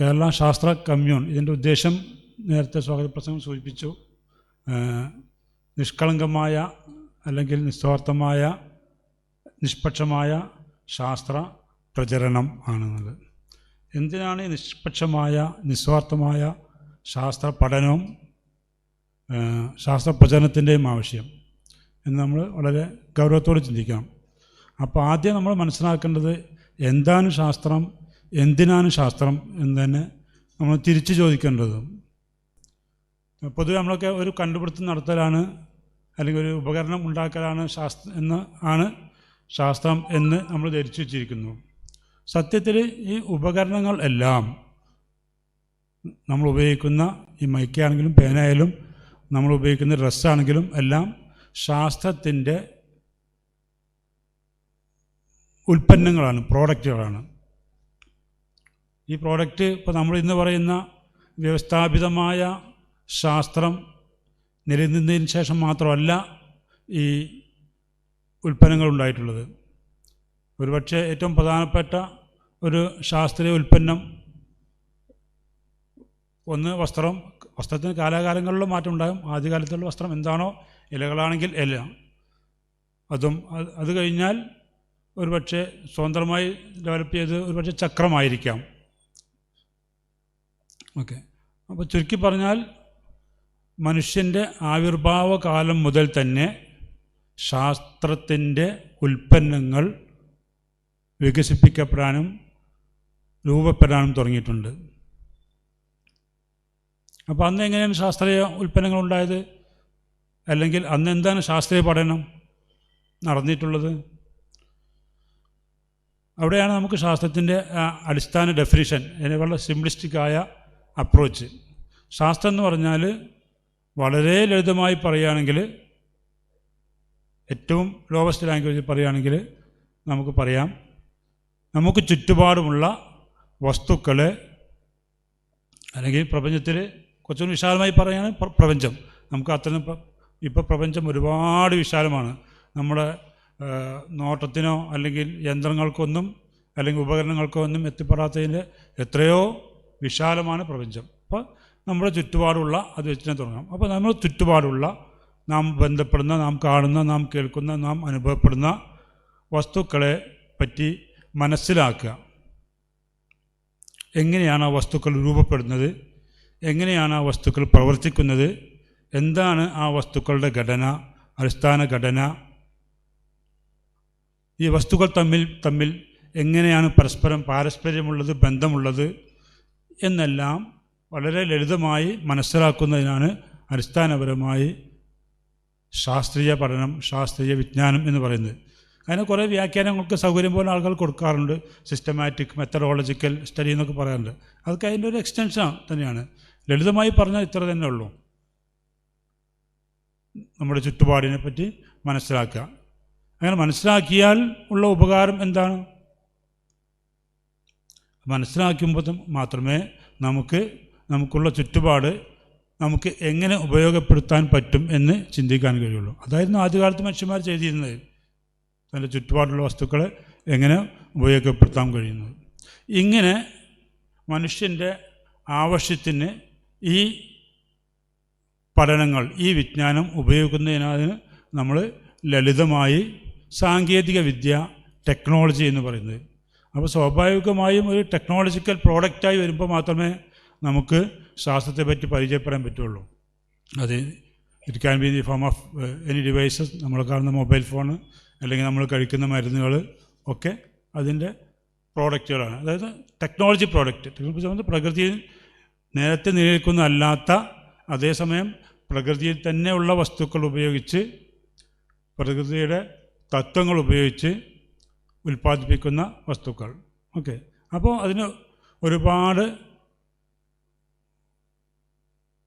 കേരള ശാസ്ത്ര കമ്മ്യൂൺ ഇതിന്റെ ഉദ്ദേശം നേരത്തെ സ്വാഗത പ്രസംഗം സൂചിപ്പിച്ചു നിഷ്കളങ്കമായ അല്ലെങ്കിൽ നിസ്വാർത്ഥമായ നിഷ്പക്ഷമായ ശാസ്ത്ര പ്രചരണം ആണെന്നുള്ളത് എന്തിനാണ് ഈ നിഷ്പക്ഷമായ നിസ്വാർത്ഥമായ ശാസ്ത്ര പഠനവും ശാസ്ത്ര പ്രചരണത്തിന്റെയും ആവശ്യം എന്ന് നമ്മൾ വളരെ ഗൗരവത്തോടെ ചിന്തിക്കണം. അപ്പോൾ ആദ്യം നമ്മൾ മനസ്സിലാക്കേണ്ടത് എന്താണ് ശാസ്ത്രം എന്തിനാണ് ശാസ്ത്രം എന്ന് തന്നെ നമ്മൾ തിരിച്ചു ചോദിക്കേണ്ടത്. പൊതുവെ നമ്മളൊക്കെ ഒരു കണ്ടുപിടുത്തം നടത്തലാണ് അല്ലെങ്കിൽ ഒരു ഉപകരണം ഉണ്ടാക്കലാണ് ശാസ്ത്ര എന്ന് ആണ് ശാസ്ത്രം എന്ന് നമ്മൾ ധരിച്ചു വച്ചിരിക്കുന്നു. സത്യത്തിൽ ഈ ഉപകരണങ്ങൾ എല്ലാം നമ്മൾ ഉപയോഗിക്കുന്ന ഈ മൈക്കാണെങ്കിലും പേനയായാലും നമ്മൾ ഉപയോഗിക്കുന്ന ഡ്രസ്സാണെങ്കിലും എല്ലാം ശാസ്ത്രത്തിന്റെ ഉൽപ്പന്നങ്ങളാണ് പ്രോഡക്റ്റുകളാണ്. ഈ പ്രോഡക്റ്റ് ഇപ്പോൾ നമ്മൾ ഇന്ന് പറയുന്ന വ്യവസ്ഥാപിതമായ ശാസ്ത്രം നിലനിന്നതിന് ശേഷം മാത്രമല്ല ഈ ഉൽപ്പന്നങ്ങൾ ഉണ്ടായിട്ടുള്ളത്. ഒരുപക്ഷെ ഏറ്റവും പ്രധാനപ്പെട്ട ഒരു ശാസ്ത്രീയ ഉൽപ്പന്നം ഒന്ന് വസ്ത്രം. വസ്ത്രത്തിന് കാലാകാലങ്ങളിലും മാറ്റം ഉണ്ടാകും. ആദ്യകാലത്തുള്ള വസ്ത്രം എന്താണോ ഇലകളാണെങ്കിൽ ഇല. അതും അത് അത് കഴിഞ്ഞാൽ ഒരുപക്ഷെ സ്വതന്ത്രമായി ഡെവലപ്പ് ചെയ്ത് ഒരുപക്ഷെ ചക്രമായിരിക്കാം. ഓക്കെ. അപ്പോൾ ചുരുക്കി പറഞ്ഞാൽ മനുഷ്യന്റെ ആവിർഭാവ കാലം മുതൽ തന്നെ ശാസ്ത്രത്തിന്റെ ഉൽപ്പന്നങ്ങൾ വികസിപ്പിക്കപ്പെടാനും രൂപപ്പെടാനും തുടങ്ങിയിട്ടുണ്ട്. അപ്പോൾ അന്ന് എങ്ങനെയാണ് ശാസ്ത്രീയ ഉൽപ്പന്നങ്ങൾ ഉണ്ടായത്? അല്ലെങ്കിൽ അന്ന് എന്താണ് ശാസ്ത്രീയ പഠനം നടന്നിട്ടുള്ളത്? അവിടെയാണ് നമുക്ക് ശാസ്ത്രത്തിന്റെ അടിസ്ഥാന ഡെഫിനിഷൻ വളരെ സിംപ്ലിസ്റ്റിക്കായ അപ്രോച്ച് ശാസ്ത്രം എന്ന് പറഞ്ഞാൽ വളരെ ലളിതമായി പറയുകയാണെങ്കിൽ ഏറ്റവും ലോവസ്റ്റ് ലാംഗ്വേജിൽ പറയുകയാണെങ്കിൽ നമുക്ക് പറയാം നമുക്ക് ചുറ്റുപാടുമുള്ള വസ്തുക്കളെ അല്ലെങ്കിൽ പ്രപഞ്ചത്തിൽ കുറച്ചുകൂടി വിശാലമായി പറയുകയാണ് പ്രപഞ്ചം. നമുക്ക് അത്രയും ഇപ്പോൾ പ്രപഞ്ചം ഒരുപാട് വിശാലമാണ്. നമ്മുടെ നോട്ടത്തിനോ അല്ലെങ്കിൽ യന്ത്രങ്ങൾക്കൊന്നും അല്ലെങ്കിൽ ഉപകരണങ്ങൾക്കോ ഒന്നും എത്തിപ്പെടാത്തതിന്റെ എത്രയോ വിശാലമാണ് പ്രപഞ്ചം. അപ്പോൾ നമ്മുടെ ചുറ്റുപാടുള്ള അത് വെച്ച് തന്നെ തുടങ്ങാം. അപ്പോൾ നമ്മൾ ചുറ്റുപാടുള്ള നാം ബന്ധപ്പെടുന്ന നാം കാണുന്ന നാം കേൾക്കുന്ന നാം അനുഭവപ്പെടുന്ന വസ്തുക്കളെ പറ്റി മനസ്സിലാക്കുക. എങ്ങനെയാണ് ആ വസ്തുക്കൾ രൂപപ്പെടുന്നത്? എങ്ങനെയാണ് ആ വസ്തുക്കൾ പ്രവർത്തിക്കുന്നത്? എന്താണ് ആ വസ്തുക്കളുടെ ഘടന അടിസ്ഥാന ഘടന? ഈ വസ്തുക്കൾ തമ്മിൽ തമ്മിൽ എങ്ങനെയാണ് പരസ്പരം പാരസ്പര്യമുള്ളത് ബന്ധമുള്ളത്? എന്നെല്ലാം വളരെ ലളിതമായി മനസ്സിലാക്കുന്നതിനാണ് അടിസ്ഥാനപരമായി ശാസ്ത്രീയ പഠനം ശാസ്ത്രീയ വിജ്ഞാനം എന്ന് പറയുന്നത്. അതിന് കുറേ വ്യാഖ്യാനങ്ങൾക്ക് സൗകര്യം പോലെ ആളുകൾ കൊടുക്കാറുണ്ട്. സിസ്റ്റമാറ്റിക് മെത്തഡോളജിക്കൽ സ്റ്റഡി എന്നൊക്കെ പറയാറുണ്ട്. അതൊക്കെ അതിന്റെ ഒരു എക്സ്റ്റൻഷൻ തന്നെയാണ്. ലളിതമായി പറഞ്ഞാൽ ഇത്ര തന്നെ ഉള്ളൂ. നമ്മുടെ ചുറ്റുപാടിനെ പറ്റി മനസ്സിലാക്കുക. അങ്ങനെ മനസ്സിലാക്കിയാൽ ഉള്ള ഉപകാരം എന്താണ്? മനസ്സിലാക്കുമ്പോൾ മാത്രമേ നമുക്ക് നമുക്കുള്ള ചുറ്റുപാട് നമുക്ക് എങ്ങനെ ഉപയോഗപ്പെടുത്താൻ പറ്റും എന്ന് ചിന്തിക്കാൻ കഴിയുള്ളൂ. അതായിരുന്നു ആദ്യകാലത്ത് മനുഷ്യന്മാർ ചെയ്തിരുന്നത്. തന്റെ ചുറ്റുപാടുള്ള വസ്തുക്കളെ എങ്ങനെ ഉപയോഗപ്പെടുത്താൻ കഴിയുന്നത്. ഇങ്ങനെ മനുഷ്യന്റെ ആവശ്യത്തിന് ഈ പഠനങ്ങൾ ഈ വിജ്ഞാനം ഉപയോഗിക്കുന്നതിനു നമ്മൾ ലളിതമായി സാങ്കേതിക വിദ്യ ടെക്നോളജി എന്ന് പറയുന്നത്. അപ്പോൾ സ്വാഭാവികമായും ഒരു ടെക്നോളജിക്കൽ പ്രോഡക്റ്റായി വരുമ്പോൾ മാത്രമേ നമുക്ക് ശാസ്ത്രത്തെ പറ്റി പരിചയപ്പെടാൻ പറ്റുള്ളൂ. അത് it can be the form of any devices നമ്മൾ കാണുന്ന മൊബൈൽ ഫോൺ അല്ലെങ്കിൽ നമ്മൾ കഴിക്കുന്ന മരുന്നുകൾ ഒക്കെ അതിന്റെ പ്രോഡക്റ്റുകളാണ് അതായത് ടെക്നോളജി പ്രോഡക്റ്റ് ടെക്നോളജി പറഞ്ഞാൽ പ്രകൃതിയിൽ നേരത്തെ നിലനിൽക്കുന്ന അല്ലാത്ത അതേസമയം പ്രകൃതിയിൽ തന്നെയുള്ള വസ്തുക്കൾ ഉപയോഗിച്ച് പ്രകൃതിയുടെ തത്വങ്ങൾ ഉപയോഗിച്ച് ഉൽപ്പാദിപ്പിക്കുന്ന വസ്തുക്കൾ. ഓക്കെ. അപ്പോൾ അതിന് ഒരുപാട്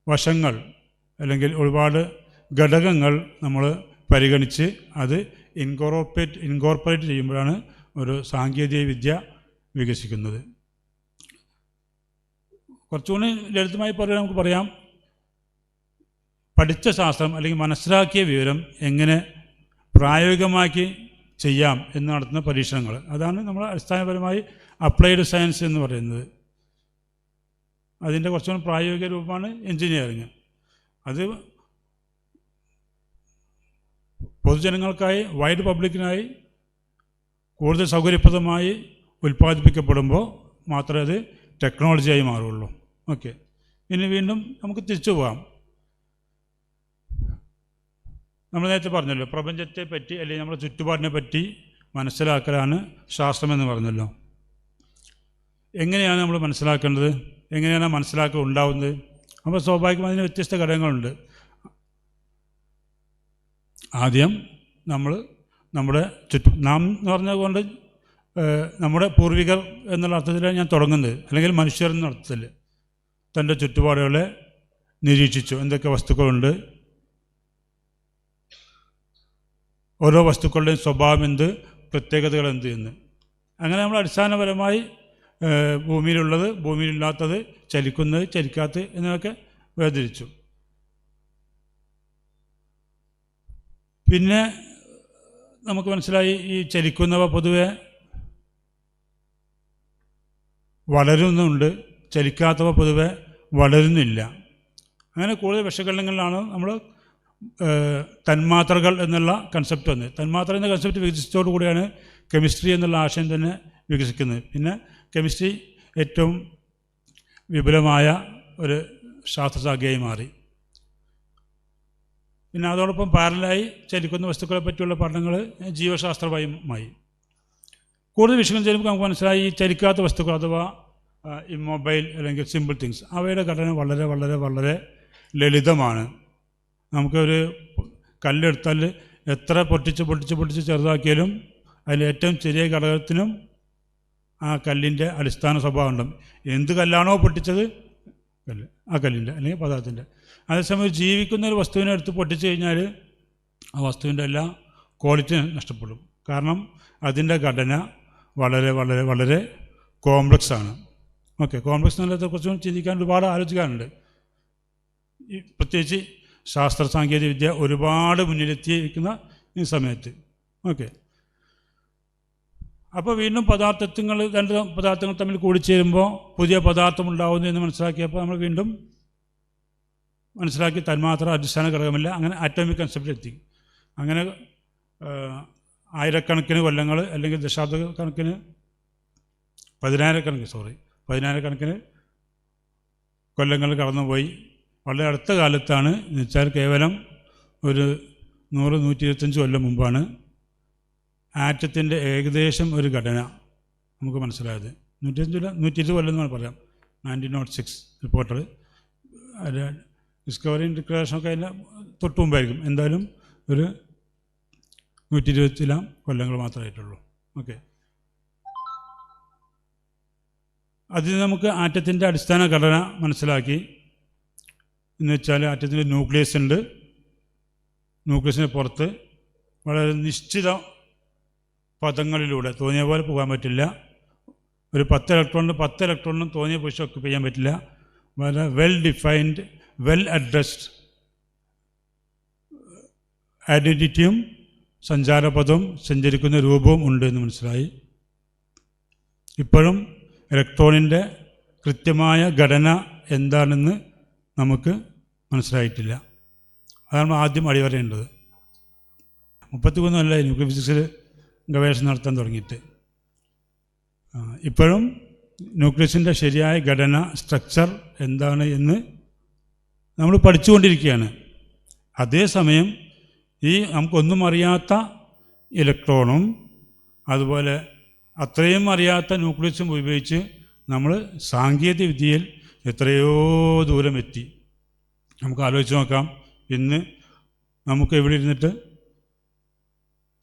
വശങ്ങൾ അല്ലെങ്കിൽ ഒരുപാട് ഘടകങ്ങൾ നമ്മൾ പരിഗണിച്ച് അത് ഇൻകോർപ്പറേറ്റ് ഇൻകോർപ്പറേറ്റ് ചെയ്യുമ്പോഴാണ് ഒരു സാങ്കേതിക വിദ്യ വികസിക്കുന്നത്. കുറച്ചുകൂടി ലളിതമായി പറയാൻ നമുക്ക് പറയാം പഠിച്ച ശാസ്ത്രം അല്ലെങ്കിൽ മനസ്സിലാക്കിയ വിവരം എങ്ങനെ പ്രായോഗികമാക്കി ചെയ്യാം എന്ന് നടത്തുന്ന പരീക്ഷണങ്ങൾ. അതാണ് നമ്മൾ അടിസ്ഥാനപരമായി അപ്ലൈഡ് സയൻസ് എന്ന് പറയുന്നത്. അതിന്റെ കുറച്ചുകൂടി പ്രായോഗിക രൂപമാണ് എൻജിനീയറിങ് അത് പൊതുജനങ്ങൾക്കായി വൈഡ് പബ്ലിക്കിനായി കൂടുതൽ സൗകര്യപ്രദമായി ഉൽപ്പാദിപ്പിക്കപ്പെടുമ്പോൾ മാത്രമേ അത് ടെക്നോളജിയായി മാറുള്ളൂ ഓക്കെ ഇനി വീണ്ടും നമുക്ക് തിരിച്ചു പോകാം. നമ്മൾ നേരത്തെ പറഞ്ഞല്ലോ പ്രപഞ്ചത്തെ പറ്റി അല്ലെങ്കിൽ നമ്മുടെ ചുറ്റുപാടിനെ പറ്റി മനസ്സിലാക്കലാണ് ശാസ്ത്രമെന്ന് പറഞ്ഞല്ലോ. എങ്ങനെയാണ് നമ്മൾ മനസ്സിലാക്കേണ്ടത്? എങ്ങനെയാണ് മനസ്സിലാക്കുക ഉണ്ടാവുന്നത്? അപ്പോൾ സ്വാഭാവികമായി അതിന് വ്യത്യസ്ത ഘടകങ്ങളുണ്ട്. ആദ്യം നമ്മൾ നമ്മുടെ ചുറ്റു നാം എന്ന് പറഞ്ഞതുകൊണ്ട് നമ്മുടെ പൂർവികർ എന്നുള്ള അർത്ഥത്തിലാണ് ഞാൻ തുടങ്ങുന്നത്. അല്ലെങ്കിൽ മനുഷ്യർ എന്ന അർത്ഥത്തിൽ തന്റെ ചുറ്റുപാടുകളെ നിരീക്ഷിച്ചു. എന്തൊക്കെ വസ്തുക്കളുണ്ട്? ഓരോ വസ്തുക്കളുടെയും സ്വഭാവം എന്ത്? പ്രത്യേകതകൾ എന്ത് എന്ന്. അങ്ങനെ നമ്മൾ അടിസ്ഥാനപരമായി ഭൂമിയിലുള്ളത് ഭൂമിയിലില്ലാത്തത് ചലിക്കുന്നത് ചലിക്കാത്തത് എന്നൊക്കെ വേർതിരിച്ചു. പിന്നെ നമുക്ക് മനസ്സിലായി ഈ ചലിക്കുന്നവ പൊതുവെ വളരുന്നുണ്ട് ചലിക്കാത്തവ പൊതുവെ വളരുന്നില്ല. അങ്ങനെ കൂടുതൽ വിശകലനങ്ങളിലാണ് നമ്മൾ തന്മാത്രകൾ എന്നുള്ള കൺസെപ്റ്റ് വന്നത്. തന്മാത്ര എന്ന കൺസെപ്റ്റ് വികസിച്ചതോടു കൂടിയാണ് കെമിസ്ട്രി എന്നുള്ള ആശയം തന്നെ വികസിക്കുന്നത്. പിന്നെ കെമിസ്ട്രി ഏറ്റവും വിപുലമായ ഒരു ശാസ്ത്രശാഖയായി മാറി. പിന്നെ അതോടൊപ്പം പാരലായി ചലിക്കുന്ന വസ്തുക്കളെ പറ്റിയുള്ള പഠനങ്ങൾ ജീവശാസ്ത്രപരമായി. കൂടുതൽ വിഷയങ്ങൾ ചെയ്യുമ്പോൾ നമുക്ക് മനസ്സിലായി ഈ ചലിക്കാത്ത വസ്തുക്കൾ അഥവാ ഇമ്മൊബൈൽ അല്ലെങ്കിൽ സിമ്പിൾ തിങ്സ് അവയുടെ ഘടന വളരെ വളരെ വളരെ ലളിതമാണ്. നമുക്കൊരു കല്ലെടുത്താൽ എത്ര പൊട്ടിച്ച് പൊട്ടിച്ച് പൊട്ടിച്ച് ചെറുതാക്കിയാലും അതിൽ ഏറ്റവും ചെറിയ ഘടകത്തിനും ആ കല്ലിന്റെ അടിസ്ഥാന സ്വഭാവം ഉണ്ടാകും എന്ത് കല്ലാണോ പൊട്ടിച്ചത്? കല്ല്. ആ കല്ലിന്റെ അല്ലെങ്കിൽ പദാർത്ഥത്തിന്റെ. അതേസമയം ജീവിക്കുന്ന ഒരു വസ്തുവിനെ എടുത്ത് പൊട്ടിച്ച് കഴിഞ്ഞാൽ ആ വസ്തുവിന്റെ എല്ലാ ക്വാളിറ്റി നഷ്ടപ്പെടും. കാരണം അതിന്റെ ഘടന വളരെ വളരെ വളരെ കോംപ്ലക്സ് ആണ്. ഓക്കെ കോംപ്ലക്സ് എന്നുള്ളതിനെക്കുറിച്ചും ചിന്തിക്കാൻ ഒരുപാട് ആലോചിക്കാനുണ്ട്. പ്രത്യേകിച്ച് ശാസ്ത്ര സാങ്കേതിക വിദ്യ ഒരുപാട് മുന്നിലെത്തിയിരിക്കുന്ന ഈ സമയത്ത്. ഓക്കെ. അപ്പോൾ വീണ്ടും പദാർത്ഥങ്ങൾ രണ്ട് പദാർത്ഥങ്ങൾ തമ്മിൽ കൂടിച്ചേരുമ്പോൾ പുതിയ പദാർത്ഥം ഉണ്ടാവുന്നു എന്ന് മനസ്സിലാക്കിയപ്പോൾ നമ്മൾ വീണ്ടും മനസ്സിലാക്കി തന്മാത്ര അടിസ്ഥാന ഘടകമില്ല അങ്ങനെ അറ്റോമിക് കൺസെപ്റ്റ് എത്തി അങ്ങനെ ആയിരക്കണക്കിന് കൊല്ലങ്ങൾ അല്ലെങ്കിൽ ദശാബ്ദ കണക്കിന് പതിനായിരക്കണക്കിന് സോറി പതിനായിരക്കണക്കിന് കൊല്ലങ്ങൾ കടന്നുപോയി. വളരെ അടുത്ത കാലത്താണ് എന്ന് വെച്ചാൽ കേവലം ഒരു നൂറ് നൂറ്റി ഇരുപത്തഞ്ച് കൊല്ലം മുമ്പാണ് ആറ്റത്തിന്റെ ഏകദേശം ഒരു ഘടന നമുക്ക് മനസ്സിലായത്. നൂറ്റി അഞ്ചില്ല നൂറ്റി ഇരുപത് കൊല്ലം എന്നാണ് പറയാം. നയന്റീൻ നോട്ട് സിക്സ് റിപ്പോർട്ടർ അത് ഡിസ്കവറിയും ഡിക്ലറേഷനൊക്കെ അതിന്റെ തൊട്ട് മുമ്പായിരിക്കും. എന്തായാലും ഒരു നൂറ്റി ഇരുപത്തിലാം കൊല്ലങ്ങൾ മാത്രമായിട്ടുള്ളൂ ഓക്കെ. അതിൽ നമുക്ക് ആറ്റത്തിന്റെ അടിസ്ഥാന ഘടന മനസ്സിലാക്കി എന്ന് വെച്ചാൽ ആറ്റത്തിന്റെ ന്യൂക്ലിയസ് ഉണ്ട്. ന്യൂക്ലിയസിന് പുറത്ത് വളരെ നിശ്ചിത പദങ്ങളിലൂടെ തോന്നിയ പോലെ പോകാൻ പറ്റില്ല. ഒരു പത്ത് ഇലക്ട്രോണിന് പത്ത് ഇലക്ട്രോണിനും തോന്നിയ പൊസിഷൻ ഒക്കെ ചെയ്യാൻ പറ്റില്ല. വളരെ വെൽ ഡിഫൈൻഡ് വെൽ അഡ്രസ്ഡ് ഐഡന്റിറ്റിയും സഞ്ചാരപദവും സഞ്ചരിക്കുന്ന രൂപവും ഉണ്ട് എന്ന് മനസ്സിലായി. ഇപ്പോഴും ഇലക്ട്രോണിന്റെ കൃത്യമായ ഘടന എന്താണെന്ന് നമുക്ക് മനസ്സിലായിട്ടില്ല. അതാണ് ആദ്യം അടിവരേണ്ടത് മുപ്പത്തിമൂന്ന് കൊല്ലമായി ന്യൂക്ലിയർ ഫിസിക്സിൽ ഗവേഷണം നടത്താൻ തുടങ്ങിയിട്ട്. ഇപ്പോഴും ന്യൂക്ലിയസിന്റെ ശരിയായ ഘടന സ്ട്രക്ചർ എന്താണ് എന്ന് നമ്മൾ പഠിച്ചുകൊണ്ടിരിക്കുകയാണ്. അതേസമയം ഈ നമുക്കൊന്നും അറിയാത്ത ഇലക്ട്രോണും അതുപോലെ അത്രയും അറിയാത്ത ന്യൂക്ലിയസും ഉപയോഗിച്ച് നമ്മൾ സാങ്കേതിക വിദ്യയിൽ എത്രയോ ദൂരം എത്തി നമുക്ക് ആലോചിച്ച് നോക്കാം. ഇന്ന് നമുക്ക് എവിടെ ഇരുന്നിട്ട്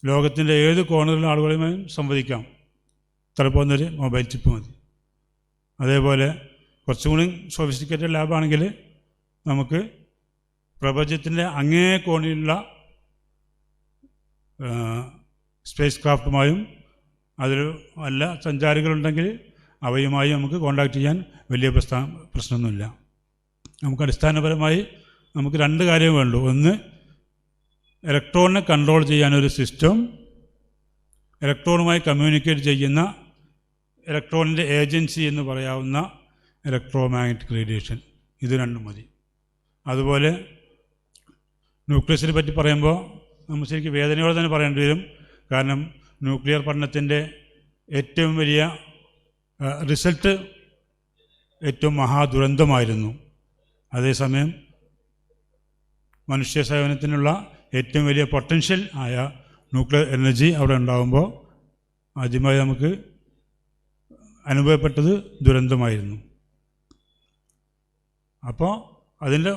ലോകത്തിന്റെ ഏത് കോണറിലും ആളുകളുമായി സംവദിക്കാം. ഇത്ര പോകുന്നൊരു മൊബൈൽ ചിപ്പ് മതി. അതേപോലെ കുറച്ചും കൂടി സോഫിസ്റ്റിക്കേറ്റഡ് ലാബാണെങ്കിൽ നമുക്ക് പ്രപഞ്ചത്തിന്റെ അങ്ങേ കോണിലുള്ള സ്പേസ് ക്രാഫ്റ്റുമായും അതിൽ വല്ല സഞ്ചാരികളുണ്ടെങ്കിൽ അവയുമായി നമുക്ക് കോണ്ടാക്ട് ചെയ്യാൻ വലിയ പ്രസ്ഥാ പ്രശ്നമൊന്നുമില്ല. നമുക്ക് അടിസ്ഥാനപരമായി നമുക്ക് രണ്ട് കാര്യമേ വേണ്ടൂ ഒന്ന് ഇലക്ട്രോണിനെ കൺട്രോൾ ചെയ്യാനൊരു സിസ്റ്റം ഇലക്ട്രോണുമായി കമ്മ്യൂണിക്കേറ്റ് ചെയ്യുന്ന ഇലക്ട്രോണിന്റെ ഏജൻസി എന്ന് പറയാവുന്ന ഇലക്ട്രോ മാഗ്നറ്റിക് റേഡിയേഷൻ ഇത് രണ്ടും മതി. അതുപോലെ ന്യൂക്ലിയസിനെ പറ്റി പറയുമ്പോൾ നമ്മൾ ശരിക്കും വേദനയോടെ തന്നെ പറയേണ്ടി വരും. കാരണം ന്യൂക്ലിയർ പഠനത്തിന്റെ ഏറ്റവും വലിയ റിസൾട്ട് ഏറ്റവും മഹാദുരന്തമായിരുന്നു. അതേസമയം മനുഷ്യ സേവനത്തിനുള്ള ഏറ്റവും വലിയ പൊട്ടൻഷ്യൽ ആയ ന്യൂക്ലിയർ എനർജി അവിടെ ഉണ്ടാകുമ്പോൾ ആദ്യമായി നമുക്ക് അനുഭവപ്പെട്ടത് ദുരന്തമായിരുന്നു. അപ്പോൾ അതിന്റെ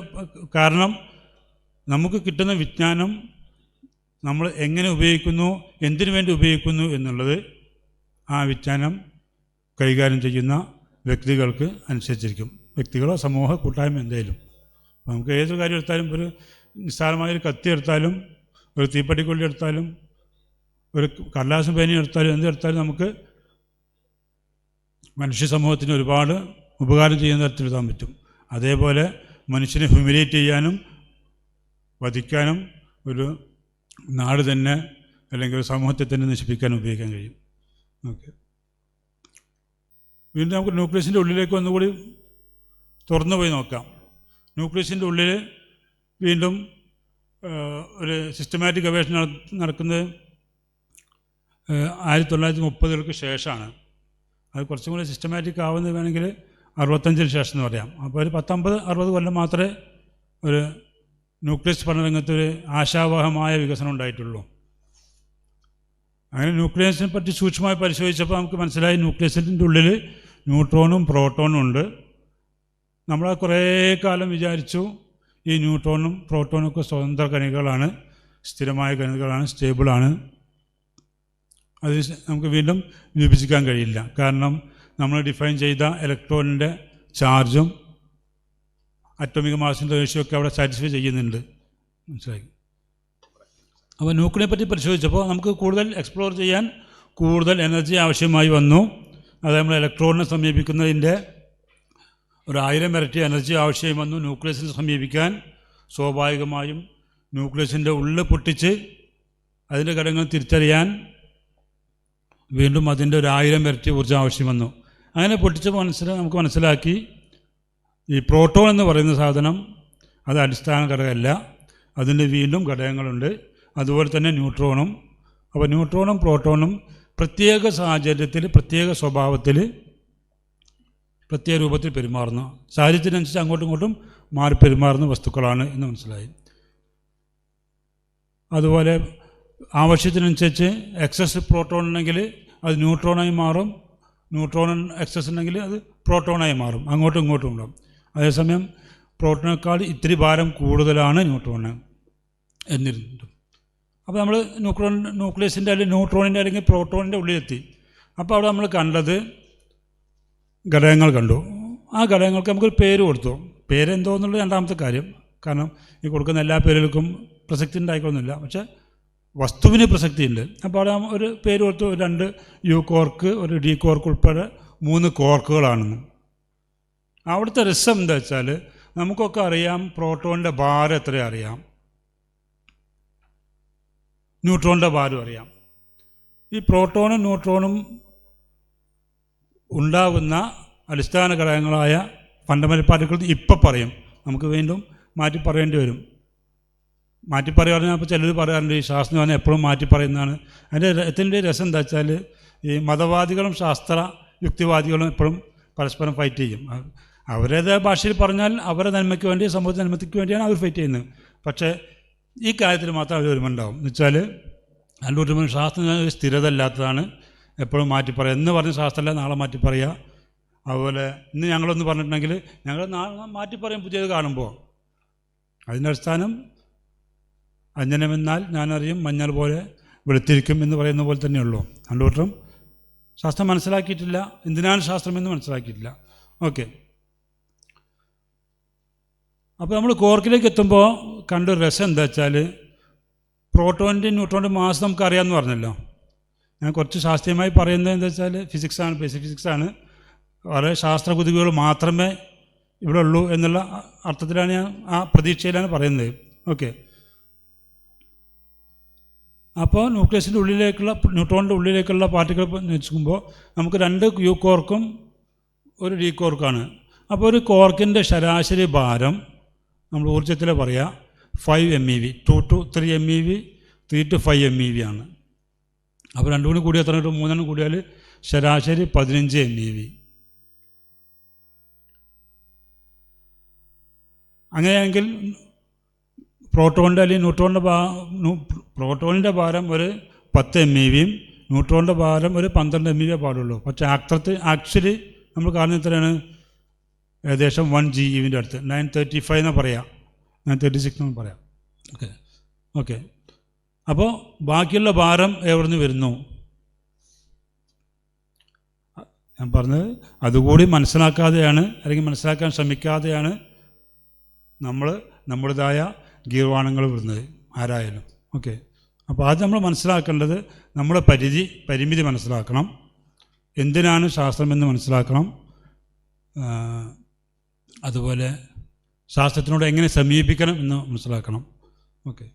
കാരണം നമുക്ക് കിട്ടുന്ന വിജ്ഞാനം നമ്മൾ എങ്ങനെ ഉപയോഗിക്കുന്നു എന്തിനു വേണ്ടി ഉപയോഗിക്കുന്നു എന്നുള്ളത് ആ വിജ്ഞാനം കൈകാര്യം ചെയ്യുന്ന വ്യക്തികൾക്ക് അനുസരിച്ചിരിക്കും. വ്യക്തികളോ സമൂഹ കൂട്ടായ്മ എന്തായാലും നമുക്ക് ഏത് കാര്യം എടുത്താലും ഒരു നിസ്സാരമായൊരു കത്തി എടുത്താലും ഒരു തീപ്പട്ടിക്കൊള്ളി എടുത്താലും ഒരു കടലാസും പേനി എടുത്താലും എന്തെടുത്താലും നമുക്ക് മനുഷ്യ സമൂഹത്തിന് ഒരുപാട് ഉപകാരം ചെയ്യുന്ന തരത്തിൽ എഴുതാൻ പറ്റും. അതേപോലെ മനുഷ്യനെ ഹ്യൂമിലേറ്റ് ചെയ്യാനും വധിക്കാനും ഒരു നാട് തന്നെ അല്ലെങ്കിൽ ഒരു സമൂഹത്തെ തന്നെ നശിപ്പിക്കാനും ഉപയോഗിക്കാൻ കഴിയും. ഓക്കെ. വീണ്ടും നമുക്ക് ന്യൂക്ലിയസിന്റെ ഉള്ളിലേക്ക് ഒന്നുകൂടി തുറന്നു പോയി നോക്കാം. ന്യൂക്ലിയസിന്റെ ഉള്ളിൽ വീണ്ടും ഒരു സിസ്റ്റമാറ്റിക് ഗവേഷണം നടക്കുന്നത് ആയിരത്തി തൊള്ളായിരത്തി മുപ്പതുകൾക്ക് ശേഷമാണ്. അത് കുറച്ചും കൂടി സിസ്റ്റമാറ്റിക് ആവുന്നത് വേണമെങ്കിൽ അറുപത്തഞ്ചിന് ശേഷം എന്ന് പറയാം. അപ്പോൾ ഒരു പത്തൊമ്പത് അറുപത് കൊല്ലം മാത്രമേ ഒരു ന്യൂക്ലിയസ് പഠനരംഗത്ത് ഒരു ആശാവഹമായ വികസനം ഉണ്ടായിട്ടുള്ളൂ. അങ്ങനെ ന്യൂക്ലിയസിനെ പറ്റി സൂക്ഷ്മമായി പരിശോധിച്ചപ്പോൾ നമുക്ക് മനസ്സിലായി ന്യൂക്ലിയസിന്റെ ഉള്ളിൽ ന്യൂട്രോണും പ്രോട്ടോണും ഉണ്ട്. നമ്മൾ കുറേ കാലം വിചാരിച്ചു ഈ ന്യൂട്രോണും പ്രോട്ടോണും ഒക്കെ സ്വതന്ത്ര കണികകളാണ് സ്ഥിരമായ കണികകളാണ് സ്റ്റേബിളാണ് അത് നമുക്ക് വീണ്ടും വിഭജിക്കാൻ കഴിയില്ല. കാരണം നമ്മൾ ഡിഫൈൻ ചെയ്ത ഇലക്ട്രോണിന്റെ ചാർജും അറ്റോമിക് മാസിന്റെ ഒക്കെ അവിടെ സാറ്റിസ്ഫൈ ചെയ്യുന്നുണ്ട്. മനസ്സിലായി? അപ്പോൾ ന്യൂക്ലിയെ പറ്റി പരിശോധിച്ചപ്പോൾ നമുക്ക് കൂടുതൽ എക്സ്പ്ലോർ ചെയ്യാൻ കൂടുതൽ എനർജി ആവശ്യമായി വന്നു. അത് നമ്മൾ ഇലക്ട്രോണിനെ സമീപിക്കുന്നതിന്റെ ഒരു ആയിരം ഇരട്ടി എനർജി ആവശ്യമായി വന്നു ന്യൂക്ലിയസിനെ സമീപിക്കാൻ. സ്വാഭാവികമായും ന്യൂക്ലിയസിന്റെ ഉള്ളിൽ പൊട്ടിച്ച് അതിന്റെ ഘടകങ്ങൾ തിരിച്ചറിയാൻ വീണ്ടും അതിന്റെ ഒരു ആയിരം ഇരട്ടി ഊർജം ആവശ്യം വന്നു. അങ്ങനെ പൊട്ടിച്ച് മനസ്സിൽ നമുക്ക് മനസ്സിലാക്കി ഈ പ്രോട്ടോൺ എന്ന് പറയുന്ന സാധനം അത് അടിസ്ഥാന ഘടകമല്ല. അതിന്റെ വീണ്ടും ഘടകങ്ങളുണ്ട്. അതുപോലെ തന്നെ ന്യൂട്രോണും. അപ്പോൾ ന്യൂട്രോണും പ്രോട്ടോണും പ്രത്യേക സാഹചര്യത്തിൽ പ്രത്യേക സ്വഭാവത്തിൽ പ്രത്യേക രൂപത്തിൽ പെരുമാറുന്ന സാഹചര്യത്തിനനുസരിച്ച് അങ്ങോട്ടും ഇങ്ങോട്ടും മാറി പെരുമാറുന്ന വസ്തുക്കളാണ് എന്ന് മനസ്സിലായി. അതുപോലെ ആവശ്യത്തിനനുസരിച്ച് എക്സസ് പ്രോട്ടോൺ ഉണ്ടെങ്കിൽ അത് ന്യൂട്രോണായി മാറും. ന്യൂട്രോൺ എക്സസ് ഉണ്ടെങ്കിൽ അത് പ്രോട്ടോണായി മാറും. അങ്ങോട്ടും ഇങ്ങോട്ടും ഉണ്ടാകും അതേസമയം പ്രോട്ടോണേക്കാൾ ഇത്തിരി ഭാരം കൂടുതലാണ് ന്യൂട്രോണ് എന്നിരുന്നു അപ്പോൾ നമ്മൾ ന്യൂക്ലോൺ ന്യൂക്ലിയസിന്റെ അല്ലെങ്കിൽ ന്യൂട്രോണിന്റെ അല്ലെങ്കിൽ പ്രോട്ടോണിന്റെ ഉള്ളിലെത്തി. അപ്പോൾ അവിടെ നമ്മൾ കണ്ടത് ഘടകങ്ങൾ കണ്ടു. ആ ഘടകങ്ങൾക്ക് നമുക്കൊരു പേര് കൊടുത്തു. പേരെന്തോ എന്നുള്ളത് രണ്ടാമത്തെ കാര്യം. കാരണം ഈ കൊടുക്കുന്ന എല്ലാ പേരുകൾക്കും പ്രസക്തി ഉണ്ടായിക്കൊള്ളുന്നില്ല. പക്ഷേ വസ്തുവിന് പ്രസക്തി ഉണ്ട് അപ്പോൾ അവിടെ ഒരു പേര് കൊടുത്തു. രണ്ട് യു കോർക്ക് ഒരു ഡി കോർക്ക് ഉൾപ്പെടെ മൂന്ന് കോർക്കുകളാണെന്ന്. അവിടുത്തെ രസം എന്താ വെച്ചാൽ നമുക്കൊക്കെ അറിയാം പ്രോട്ടോണിന്റെ ഭാരം എത്ര അറിയാം. ന്യൂട്രോണിന്റെ ഭാരം അറിയാം. ഈ പ്രോട്ടോണും ന്യൂട്രോണും ഉണ്ടാകുന്ന അടിസ്ഥാന ഘടകങ്ങളായ ഫണ്ടമെന്റൽ പാർട്ടിക്കിൾ ഇപ്പം പറയും. നമുക്ക് വീണ്ടും മാറ്റി പറയേണ്ടി വരും. മാറ്റി പറയുകയാണെങ്കിൽ അപ്പോൾ ചിലർ പറയാറുണ്ട് ഈ ശാസ്ത്രം പറഞ്ഞാൽ എപ്പോഴും മാറ്റി പറയുന്നതാണ്. അതിന്റെ ഇതിന്റെ രസം എന്താ വെച്ചാൽ ഈ മതവാദികളും ശാസ്ത്ര യുക്തിവാദികളും എപ്പോഴും പരസ്പരം ഫൈറ്റ് ചെയ്യും. അവരേതായ അവരേത് ഭാഷയിൽ പറഞ്ഞാൽ അവരുടെ നന്മയ്ക്ക് വേണ്ടി സമൂഹത്തിന്റെ നന്മയ്ക്ക് വേണ്ടിയാണ് അവർ ഫൈറ്റ് ചെയ്യുന്നത്. പക്ഷേ ഈ കാര്യത്തിൽ മാത്രം അവർ ഒരുമുണ്ടാവും എന്ന് വെച്ചാൽ രണ്ടു ശാസ്ത്രം ഒരു സ്ഥിരത ഇല്ലാത്തതാണ് എപ്പോഴും മാറ്റി പറയുക എന്ന് പറഞ്ഞ ശാസ്ത്രമല്ല നാളെ മാറ്റി പറയുക അതുപോലെ ഇന്ന് ഞങ്ങളൊന്ന് പറഞ്ഞിട്ടുണ്ടെങ്കിൽ ഞങ്ങൾ നാളെ മാറ്റി പറയും പുതിയത് കാണുമ്പോൾ അതിന്റെ അടിസ്ഥാനം അഞ്ജനമെന്നാൽ ഞാനറിയും മഞ്ഞൾ പോലെ വെളുത്തിരിക്കും എന്ന് പറയുന്ന പോലെ തന്നെയുള്ളൂ. അല്ലൂട്ടം ശാസ്ത്രം മനസ്സിലാക്കിയിട്ടില്ല. എന്തിനാണ് ശാസ്ത്രമെന്ന് മനസ്സിലാക്കിയിട്ടില്ല. ഓക്കെ. അപ്പോൾ നമ്മൾ കോർക്കിലേക്ക് എത്തുമ്പോൾ കണ്ടൊരു രസം എന്താ വെച്ചാൽ പ്രോട്ടോണിന്റെയും ന്യൂട്രോണിന്റെ മാസ് നമുക്കറിയാമെന്ന് പറഞ്ഞല്ലോ. ഞാൻ കുറച്ച് ശാസ്ത്രീയമായി പറയുന്നത് എന്താ വെച്ചാൽ ഫിസിക്സാണ് ബേസിക് ഫിസിക്സാണ്. വളരെ ശാസ്ത്ര കുതികുകൾ മാത്രമേ ഇവിടെ ഉള്ളൂ എന്നുള്ള അർത്ഥത്തിലാണ് ഞാൻ ആ പ്രതീക്ഷയിലാണ് പറയുന്നത്. ഓക്കെ. അപ്പോൾ ന്യൂക്ലിയസിന്റെ ഉള്ളിലേക്കുള്ള ന്യൂട്രോണിന്റെ ഉള്ളിലേക്കുള്ള പാർട്ടിക്കിൾ വെച്ചുമ്പോൾ നമുക്ക് രണ്ട് യു കോർക്കും ഒരു ഡി കോർക്കാണ്. അപ്പോൾ ഒരു കോർക്കിന്റെ ശരാശരി ഭാരം നമ്മൾ ഊർജത്തിൽ പറയാം five M E V two two three M E V three two five M E V ആണ്. അപ്പോൾ രണ്ടു കൂടി കൂടി എത്ര കിട്ടും മൂന്നെണ്ണം കൂടിയാൽ ശരാശരി പതിനഞ്ച് എം ഇ വി അങ്ങനെയാണെങ്കിൽ പ്രോട്ടോണിന്റെ അല്ലെങ്കിൽ ന്യൂട്രോണിന്റെ ഭാ പ്രോട്ടോണിന്റെ ഭാരം ഒരു പത്ത് എം ഇ വിയും ന്യൂട്രോണിന്റെ ഭാരം ഒരു പന്ത്രണ്ട് എം ഇ വിയെ പാടുള്ളൂ. പക്ഷേ ആക്ത്രത്തിൽ ആക്ച്വലി നമ്മൾ കാണുന്ന എത്രയാണ്? ഏകദേശം വൺ ജി ഇവിന്റെ അടുത്ത്. നയൻ തേർട്ടി ഫൈവ് എന്ന് പറയാം. നയൻ തേർട്ടി സിക്സ് എന്ന് പറയാം. ഓക്കെ. ഓക്കെ. അപ്പോൾ ബാക്കിയുള്ള ഭാരം എവിടെ നിന്ന് വരുന്നു? ഞാൻ പറഞ്ഞത് അതുകൂടി മനസ്സിലാക്കാതെയാണ് അല്ലെങ്കിൽ മനസ്സിലാക്കാൻ ശ്രമിക്കാതെയാണ് നമ്മൾ നമ്മുടേതായ ഗീർവാണങ്ങൾ വിടുന്നത് ആരായാലും. ഓക്കെ. അപ്പോൾ ആദ്യം നമ്മൾ മനസ്സിലാക്കേണ്ടത് നമ്മുടെ പരിധി പരിമിതി മനസ്സിലാക്കണം. എന്തിനാണ് ശാസ്ത്രമെന്ന് മനസ്സിലാക്കണം? അതുപോലെ ശാസ്ത്രത്തിനോട് എങ്ങനെ സമീപിക്കണം എന്ന് മനസ്സിലാക്കണം. ഓക്കെ.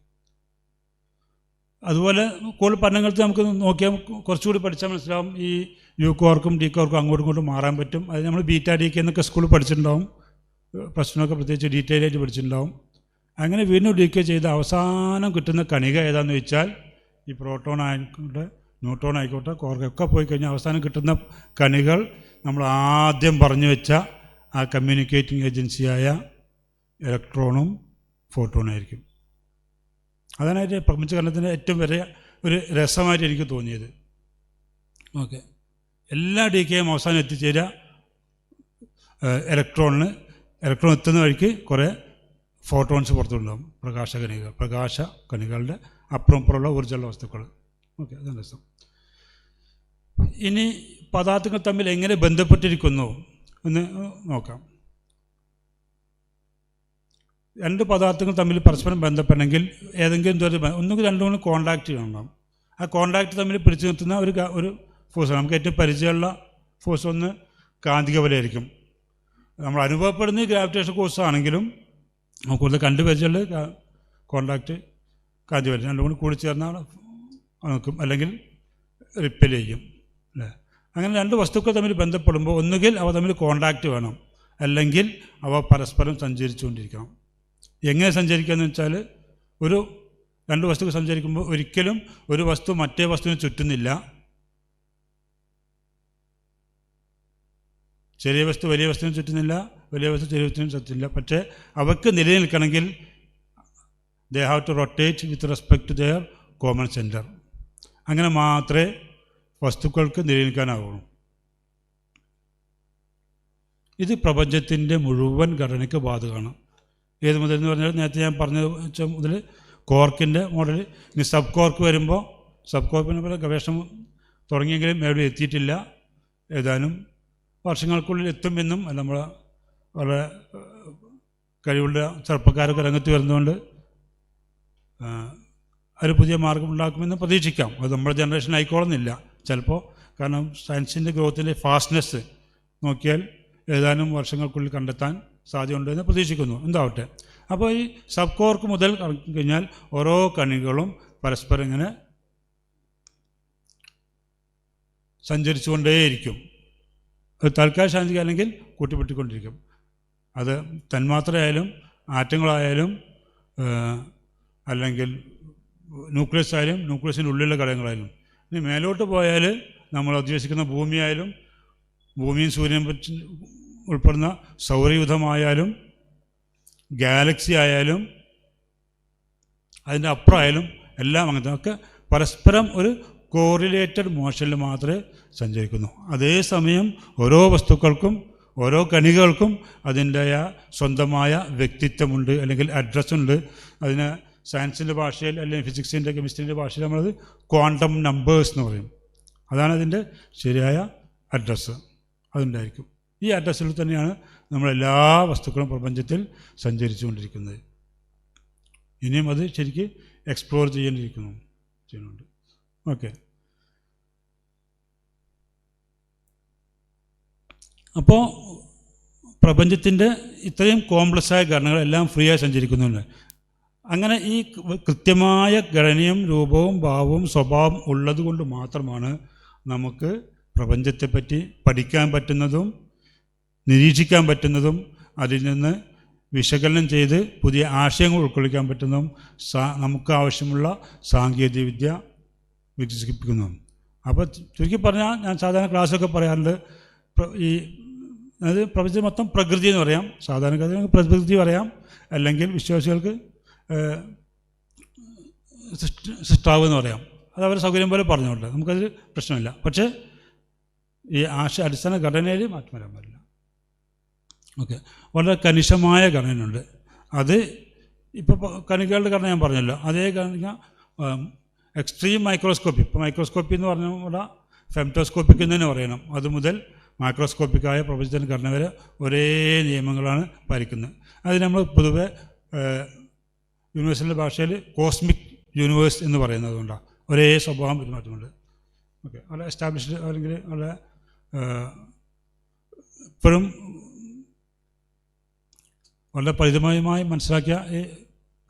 അതുപോലെ കൂടുതൽ പഠനങ്ങൾക്ക് നമുക്ക് നോക്കിയാൽ കുറച്ചുകൂടി പഠിച്ചാൽ മനസ്സിലാവും. ഈ യു കോർക്കും ഡി കോർക്കും അങ്ങോട്ടും ഇങ്ങോട്ടും മാറാൻ പറ്റും. അത് നമ്മൾ ബീറ്റാ ഡി കെ എന്നൊക്കെ സ്കൂളിൽ പഠിച്ചിട്ടുണ്ടാവും. പ്രശ്നമൊക്കെ പ്രത്യേകിച്ച് ഡീറ്റെയിൽ ആയിട്ട് പഠിച്ചിട്ടുണ്ടാവും. അങ്ങനെ വീണ്ടും ഡി കെ ചെയ്ത് അവസാനം കിട്ടുന്ന കണിക ഏതാണെന്ന് വെച്ചാൽ ഈ പ്രോട്ടോൺ ആയിക്കോട്ടെ ന്യൂട്രോൺ ആയിക്കോട്ടെ കോർക്കൊക്കെ പോയി കഴിഞ്ഞാൽ അവസാനം കിട്ടുന്ന കണികൾ നമ്മൾ ആദ്യം പറഞ്ഞു വെച്ച ആ കമ്മ്യൂണിക്കേറ്റിംഗ് ഏജൻസിയായ ഇലക്ട്രോണും ഫോട്ടോണും ആയിരിക്കും. അതാണ് അതിന്റെ പ്രപഞ്ചകരണത്തിന്റെ ഏറ്റവും വലിയ ഒരു രസമായിട്ട് എനിക്ക് തോന്നിയത്. ഓക്കെ. എല്ലാ ഡി കെയും അവസാനം എത്തിച്ചേരുക. ഇലക്ട്രോണിന് ഇലക്ട്രോൺ എത്തുന്ന വഴിക്ക് കുറേ ഫോട്ടോൺസ് പുറത്തുണ്ടാകും പ്രകാശ കണികൾ പ്രകാശ കണികളുടെ അപ്പുറം ഇപ്പുറമുള്ള ഊർജമുള്ള വസ്തുക്കൾ. ഓക്കെ അതാണ് രസം. ഇനി പദാർത്ഥങ്ങൾ തമ്മിൽ എങ്ങനെ ബന്ധപ്പെട്ടിരിക്കുന്നു? എന്ന് നോക്കാം. രണ്ട് പദാർത്ഥങ്ങൾ തമ്മിൽ പരസ്പരം ബന്ധപ്പെടണമെങ്കിൽ ഏതെങ്കിലും ഒരു ഒന്നുകിൽ രണ്ടു മൂന്ന് കോണ്ടാക്റ്റ് ചെയ്യണം. ആ കോണ്ടാക്റ്റ് തമ്മിൽ പിടിച്ചു നിർത്തുന്ന ഒരു ഒരു ഫോഴ്സ് നമുക്ക് ഏറ്റവും പരിചയമുള്ള ഫോഴ്സ് ഒന്ന് കാന്തിക വലയായിരിക്കും നമ്മൾ അനുഭവപ്പെടുന്ന ഗ്രാവിറ്റേഷൻ കോഴ്സ് ആണെങ്കിലും നമുക്ക് കൂടുതൽ കണ്ടു പരിചയമുള്ള കോണ്ടാക്റ്റ് കാന്തിക വല രണ്ടും കൂടി കൂടി ചേർന്നാൽ നോക്കും. അല്ലെങ്കിൽ റിപ്പൽ ചെയ്യും. അല്ലേ? അങ്ങനെ രണ്ട് വസ്തുക്കൾ തമ്മിൽ ബന്ധപ്പെടുമ്പോൾ ഒന്നുകിൽ അവ തമ്മിൽ കോണ്ടാക്റ്റ് വേണം അല്ലെങ്കിൽ അവ പരസ്പരം സഞ്ചരിച്ചുകൊണ്ടിരിക്കണം. എങ്ങനെ സഞ്ചരിക്കുകയെന്ന് വെച്ചാൽ ഒരു രണ്ട് വസ്തുക്കൾ സഞ്ചരിക്കുമ്പോൾ ഒരിക്കലും ഒരു വസ്തു മറ്റേ വസ്തുവിനെ ചുറ്റുന്നില്ല. ചെറിയ വസ്തു വലിയ വസ്തുവിനെ ചുറ്റുന്നില്ല വലിയ വസ്തു ചെറിയ വസ്തുവിനെ ചുറ്റുന്നില്ല. പക്ഷേ അവർക്ക് നിലനിൽക്കണമെങ്കിൽ they have to rotate with respect to their common centre അങ്ങനെ മാത്രമേ വസ്തുക്കൾക്ക് നിലനിൽക്കാനാവുള്ളൂ. ഇത് പ്രപഞ്ചത്തിന്റെ മുഴുവൻ ഘടനയ്ക്ക് ബാധകമാണ്. ഏത് മുതൽ എന്ന് പറഞ്ഞാൽ നേരത്തെ ഞാൻ പറഞ്ഞ മുതൽ കോർക്കിന്റെ മോഡൽ ഇനി സബ് കോർക്ക് വരുമ്പോൾ സബ് കോർക്കിനെ പോലെ ഗവേഷണം തുടങ്ങിയെങ്കിലും എവിടെ എത്തിയിട്ടില്ല. ഏതാനും വർഷങ്ങൾക്കുള്ളിൽ എത്തുമെന്നും നമ്മൾ വളരെ കഴിവുള്ള ചെറുപ്പക്കാരൊക്കെ രംഗത്ത് വരുന്നതുകൊണ്ട് ഒരു പുതിയ മാർഗം ഉണ്ടാക്കുമെന്ന് പ്രതീക്ഷിക്കാം. അത് നമ്മുടെ ജനറേഷൻ ആയിക്കോളുന്നില്ല. ചിലപ്പോൾ കാരണം സയൻസിന്റെ ഗ്രോത്തിന്റെ ഫാസ്റ്റ്നെസ് നോക്കിയാൽ ഏതാനും വർഷങ്ങൾക്കുള്ളിൽ കണ്ടെത്താൻ സാധ്യതയുണ്ട് എന്ന് പ്രതീക്ഷിക്കുന്നു. എന്താവട്ടെ? അപ്പോൾ ഈ സബ് കോർക്ക് മുതൽ കഴിഞ്ഞാൽ ഓരോ കണികളും പരസ്പരം ഇങ്ങനെ സഞ്ചരിച്ചുകൊണ്ടേയിരിക്കും. അത് തൽക്കാല ശാന്തി അല്ലെങ്കിൽ കൂട്ടിപ്പെട്ടിക്കൊണ്ടിരിക്കും അത് തന്മാത്രയായാലും ആറ്റങ്ങളായാലും അല്ലെങ്കിൽ ന്യൂക്ലിയസ് ആയാലും ന്യൂക്ലിയസിന്റെ ഉള്ളിലുള്ള ഘടകങ്ങളായാലും. ഇനി മേലോട്ട് പോയാൽ നമ്മൾ ഉദ്ദേശിക്കുന്ന ഭൂമിയായാലും ഭൂമിയും സൂര്യൻ ഉൾപ്പെടുന്ന സൗരയുധമായാലും ഗാലക്സി ആയാലും അതിന്റെ അപ്പുറമായാലും എല്ലാം അങ്ങനത്തെ ഒക്കെ പരസ്പരം ഒരു കോറിലേറ്റഡ് മോഷനിൽ മാത്രമേ സഞ്ചരിക്കുന്നു. അതേസമയം ഓരോ വസ്തുക്കൾക്കും ഓരോ കണികൾക്കും അതിന്റെ സ്വന്തമായ വ്യക്തിത്വമുണ്ട് അല്ലെങ്കിൽ അഡ്രസ്സുണ്ട് അതിന് സയൻസിന്റെ ഭാഷയിൽ അല്ലെങ്കിൽ ഫിസിക്സിന്റെ കെമിസ്ട്രീന്റെ ഭാഷയിൽ നമ്മളത് ക്വാണ്ടം നമ്പേഴ്സ് എന്ന് പറയും. അതാണ് അതിന്റെ ശരിയായ അഡ്രസ്സ്. അതുണ്ടായിരിക്കും. ഈ അഡ്രസ്സിൽ തന്നെയാണ് നമ്മളെല്ലാ വസ്തുക്കളും പ്രപഞ്ചത്തിൽ സഞ്ചരിച്ചുകൊണ്ടിരിക്കുന്നത്. ഇനിയും അത് ശരിക്ക് എക്സ്പ്ലോർ ചെയ്യേണ്ടിയിരിക്കുന്നു. ചെയ്യുന്നുണ്ട്. ഓക്കെ അപ്പോൾ പ്രപഞ്ചത്തിന്റെ ഇത്രയും കോംപ്ലക്സായ ഘടനകളെല്ലാം ഫ്രീ ആയി സഞ്ചരിക്കുന്നുണ്ട്. അങ്ങനെ ഈ കൃത്യമായ ഘടനയും രൂപവും ഭാവവും സ്വഭാവം ഉള്ളതുകൊണ്ട് മാത്രമാണ് നമുക്ക് പ്രപഞ്ചത്തെപ്പറ്റി പഠിക്കാൻ പറ്റുന്നതും നിരീക്ഷിക്കാൻ പറ്റുന്നതും അതിൽ നിന്ന് വിശകലനം ചെയ്ത് പുതിയ ആശയങ്ങൾ ഉൾക്കൊള്ളിക്കാൻ പറ്റുന്നതും സാ നമുക്ക് ആവശ്യമുള്ള സാങ്കേതികവിദ്യ വികസിപ്പിക്കുന്നതും അപ്പോൾ ചുരുക്കി പറഞ്ഞാൽ ഞാൻ സാധാരണ ക്ലാസ്സൊക്കെ പറയാറുണ്ട് ഈ അതായത് പ്രപഞ്ചം മൊത്തം പ്രകൃതി എന്ന് പറയാം. സാധാരണക്കാർക്ക് പ്രകൃതി പറയാം അല്ലെങ്കിൽ വിശ്വാസികൾക്ക് സൃഷ്ടി എന്ന് പറയാം. അത് അവരെ സൗകര്യം പോലെ പറഞ്ഞുകൊണ്ട് നമുക്കത് പ്രശ്നമില്ല. പക്ഷേ ഈ ആശ അടിസ്ഥാന ഘടനയിൽ മാറ്റം വരാൻ പാടില്ല ഓക്കെ. വളരെ കനിഷമായ ഘടനയുണ്ട്. അത് ഇപ്പോൾ കണികകളുടെ ഘടന ഞാൻ പറഞ്ഞല്ലോ. അതേ കണിക എക്സ്ട്രീം മൈക്രോസ്കോപ്പി ഇപ്പോൾ മൈക്രോസ്കോപ്പി എന്ന് പറഞ്ഞ ഫെംറ്റോസ്കോപ്പിക് എന്ന് തന്നെ പറയണം. അത് മുതൽ മൈക്രോസ്കോപ്പിക്കായ പ്രപഞ്ചത്തിന്റെ ഘടന വരെ ഒരേ നിയമങ്ങളാണ് പാലിക്കുന്നത്. അത് നമ്മൾ പൊതുവെ യൂണിവേഴ്സിന്റെ ഭാഷയിൽ കോസ്മിക് യൂണിവേഴ്സ് എന്ന് പറയുന്നത് കൊണ്ടാണ് ഒരേ സ്വഭാവം പെരുമാറ്റമുണ്ട്. ഓക്കെ അവിടെ എസ്റ്റാബ്ലിഷ്ഡ് അല്ലെങ്കിൽ അവിടെ ഇപ്പോഴും വളരെ പരിതമയമായി മനസ്സിലാക്കിയ ഈ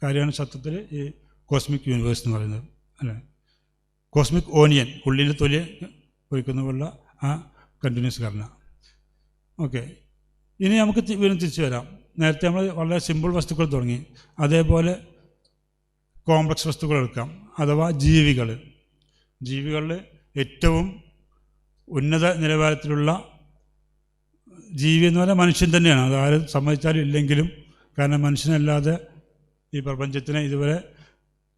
കാര്യമാണ് സത്യത്തിൽ ഈ കോസ്മിക് യൂണിവേഴ്സ് എന്ന് പറയുന്നത്. അല്ലേ? കോസ്മിക് ഓണിയൻ ഉള്ളിന്റെ തൊലി പൊരിക്കുന്ന പോലുള്ള ആ കണ്ടിന്യൂസ് ഘടന. ഓക്കെ ഇനി നമുക്ക് വീണ്ടും തിരിച്ചു വരാം. നേരത്തെ നമ്മൾ വളരെ സിമ്പിൾ വസ്തുക്കൾ തുടങ്ങി. അതേപോലെ കോംപ്ലക്സ് വസ്തുക്കൾ എടുക്കാം. അഥവാ ജീവികൾ. ജീവികളിൽ ഏറ്റവും ഉന്നത നിലവാരത്തിലുള്ള ജീവി എന്ന് പറഞ്ഞാൽ മനുഷ്യൻ തന്നെയാണ്. അത് ആരും സമ്മതിച്ചാലും ഇല്ലെങ്കിലും കാരണം മനുഷ്യനല്ലാതെ ഈ പ്രപഞ്ചത്തിനെ ഇതുവരെ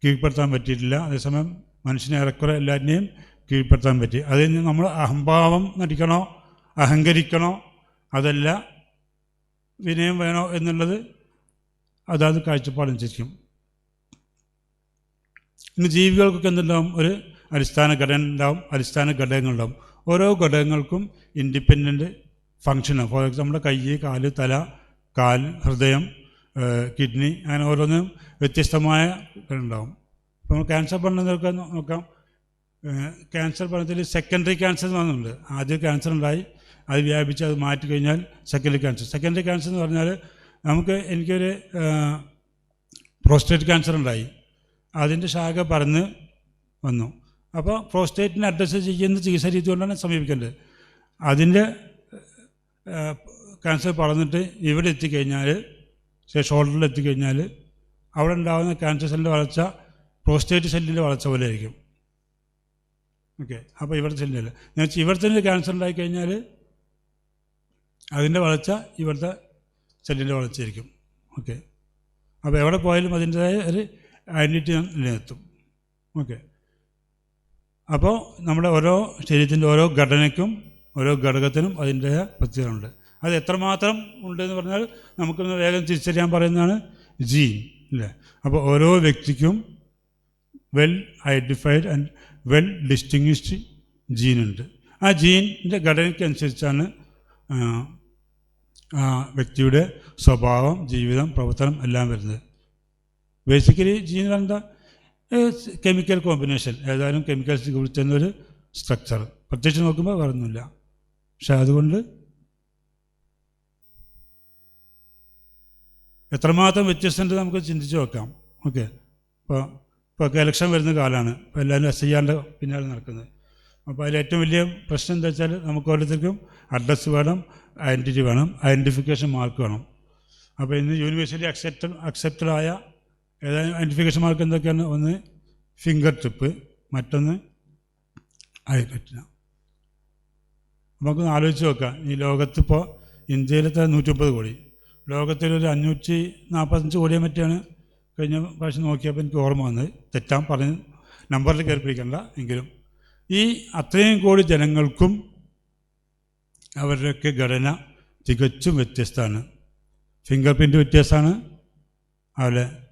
കീഴ്പ്പെടുത്താൻ പറ്റിയിട്ടില്ല. അതേസമയം മനുഷ്യനെ ഏറെക്കുറെ എല്ലാറ്റിനെയും കീഴ്പ്പെടുത്താൻ പറ്റി. അതിൽ നിന്ന് നമ്മൾ അഹംഭാവം നടിക്കണോ അഹങ്കരിക്കണോ അതല്ല വിനയം വേണോ എന്നുള്ളത് അതാത് കാഴ്ചപ്പാടനുസരിക്കും ഇന്ന് ജീവികൾക്കൊക്കെ എന്തുണ്ടാവും? ഒരു അടിസ്ഥാന ഘടന ഉണ്ടാവും അടിസ്ഥാന ഘടകങ്ങളുണ്ടാവും ഓരോ ഘടകങ്ങൾക്കും ഇൻഡിപെൻഡന്റ് ഫങ്ഷനാണ് ഫോർ എക്സാമ്പിൾ കൈ കാൽ തല കാൽ ഹൃദയം കിഡ്നി അങ്ങനെ ഓരോന്നും വ്യത്യസ്തമായ ഉണ്ടാവും. ഇപ്പോൾ നമ്മൾ ക്യാൻസർ പഠനത്തിലൊക്കെ നോക്കാം. ക്യാൻസർ പഠനത്തിൽ സെക്കൻഡറി ക്യാൻസർ എന്ന് പറഞ്ഞിട്ടുണ്ട്. ആദ്യം ക്യാൻസർ ഉണ്ടായി അത് വ്യാപിച്ച് അത് മാറ്റി കഴിഞ്ഞാൽ സെക്കൻഡറി ക്യാൻസർ സെക്കൻഡറി ക്യാൻസർ എന്ന് പറഞ്ഞാൽ നമുക്ക് എനിക്കൊരു പ്രോസ്റ്റേറ്റ് ക്യാൻസർ ഉണ്ടായി. അതിന്റെ ശാഖ പറഞ്ഞ് വന്നു. അപ്പോൾ പ്രോസ്റ്റേറ്റിനെ അഡ്രസ്സ് ചെയ്യുന്ന ചികിത്സാ രീതി കൊണ്ടാണ് സമീപിക്കേണ്ടത്. അതിന്റെ ക്യാൻസർ പറഞ്ഞിട്ട് ഇവിടെ എത്തിക്കഴിഞ്ഞാൽ ഷോൾഡറിൽ എത്തിക്കഴിഞ്ഞാൽ അവിടെ ഉണ്ടാകുന്ന ക്യാൻസർ സെല്ലിന്റെ വളർച്ച പ്രോസ്റ്റേറ്റ് സെല്ലിന്റെ വളർച്ച പോലെ ആയിരിക്കും. ഓക്കെ അപ്പോൾ ഇവിടുത്തെ സെല്ലിന്റെ എന്ന് വെച്ചാൽ ഇവിടുത്തെ ക്യാൻസർ ഉണ്ടായിക്കഴിഞ്ഞാൽ അതിന്റെ വളർച്ച ഇവിടുത്തെ സെല്ലിന്റെ വളർച്ചയായിരിക്കും. ഓക്കെ അപ്പോൾ എവിടെ പോയാലും അതിന്റെതായ ഒരു ഐഡന്റിറ്റി നിലനിർത്തും ഓക്കെ. അപ്പോൾ നമ്മുടെ ഓരോ ശരീരത്തിന്റെ ഓരോ ഘടനയ്ക്കും ഓരോ ഘടകത്തിനും അതിന്റെ പ്രത്യേകതയുണ്ട് അത് എത്രമാത്രം ഉണ്ട് എന്ന് പറഞ്ഞാൽ നമുക്കൊന്ന് വേഗം തിരിച്ചറിയാൻ പറയുന്നതാണ് ജീൻ അല്ലേ? അപ്പോൾ ഓരോ വ്യക്തിക്കും well identified and well distinguished ജീനുണ്ട് ആ ജീനിന്റെ ഘടനയ്ക്കനുസരിച്ചാണ് ആ വ്യക്തിയുടെ സ്വഭാവം ജീവിതം പ്രവർത്തനം എല്ലാം വരുന്നത്. ബേസിക്കലി ജീൻ എന്താ കെമിക്കൽ കോമ്പിനേഷൻ ഏതായാലും കെമിക്കൽസ് ഒരു സ്ട്രക്ചർ പ്രത്യേകിച്ച് നോക്കുമ്പോൾ വരുന്നില്ല പക്ഷെ അതുകൊണ്ട് എത്രമാത്രം വ്യത്യസ്തമുണ്ട് നമുക്ക് ചിന്തിച്ച് നോക്കാം. ഓക്കെ. ഇപ്പോൾ ഇപ്പോൾ ഇലക്ഷൻ വരുന്ന കാലമാണ് ഇപ്പോൾ എല്ലാവരും എസ് ചെയ്യാണ്ട് പിന്നാലെ നടക്കുന്നത്. അപ്പോൾ അതിൽ ഏറ്റവും വലിയ പ്രശ്നം എന്താ വെച്ചാൽ നമുക്ക് ഓരോരുത്തർക്കും അഡ്രസ്സ് വേണം ഐഡന്റിറ്റി വേണം ഐഡന്റിഫിക്കേഷൻ മാർക്ക് വേണം. അപ്പോൾ ഇന്ന് യൂണിവേഴ്സിറ്റി അക്സെപ്റ്റ് അക്സെപ്റ്റഡ് ആയ ഏതായാലും ഐഡന്റിഫിക്കേഷൻ മാർക്ക് എന്തൊക്കെയാണ്? ഒന്ന് ഫിംഗർ ടിപ്പ് മറ്റൊന്ന് ഐ റെറ്റിന നമുക്കൊന്ന് ആലോചിച്ച് നോക്കാം. ഈ ലോകത്തിപ്പോൾ ഇന്ത്യയിലത്തെ നൂറ്റി മുപ്പത് കോടി. ലോകത്തിലൊരു അഞ്ഞൂറ്റി നാൽപ്പത്തഞ്ച് കോടിയെ മറ്റാണ് കഴിഞ്ഞ പ്രാവശ്യം നോക്കിയപ്പോൾ എനിക്ക് ഓർമ്മ വന്നത്. തെറ്റാൻ പറഞ്ഞ് നമ്പറിൽ കയറി പിടിക്കണ്ട എങ്കിലും. ഈ അത്രയും കോടി ജനങ്ങൾക്കും അവരുടെയൊക്കെ ഘടന തികച്ചും വ്യത്യസ്തമാണ്. ഫിംഗർ പ്രിന്റ് വ്യത്യാസമാണ് അവരെ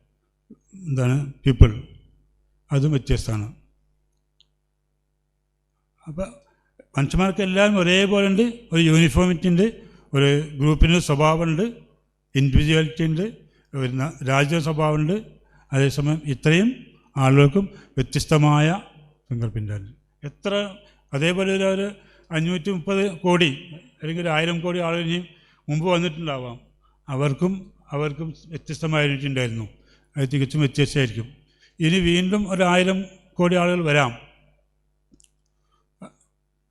എന്താണ്? പീപ്പിൾ അതും വ്യത്യസ്തമാണ്. അപ്പോൾ മനുഷ്യന്മാർക്ക് എല്ലാവരും ഒരേപോലെ ഉണ്ട് ഒരു യൂണിഫോമിറ്റി ഉണ്ട് ഒരു ഗ്രൂപ്പിന് സ്വഭാവമുണ്ട് ഇൻഡിവിജ്വാലിറ്റി ഉണ്ട് ഒരു രാജ്യ സ്വഭാവമുണ്ട്. അതേസമയം ഇത്രയും ആളുകൾക്കും വ്യത്യസ്തമായ സങ്കല്പിന്റെ എത്ര അതേപോലെ ഒരു ഒരു അഞ്ഞൂറ്റി മുപ്പത് കോടി അല്ലെങ്കിൽ ഒരു ആയിരം കോടി ആളുകൾ ഇനി മുമ്പ് വന്നിട്ടുണ്ടാവാം. അവർക്കും അവർക്കും വ്യത്യസ്തമായ ഐഡന്റിറ്റി ഉണ്ടായിരുന്നു അത് തികച്ചും വ്യത്യസ്തമായിരിക്കും. ഇനി വീണ്ടും ഒരായിരം കോടി ആളുകൾ വരാം.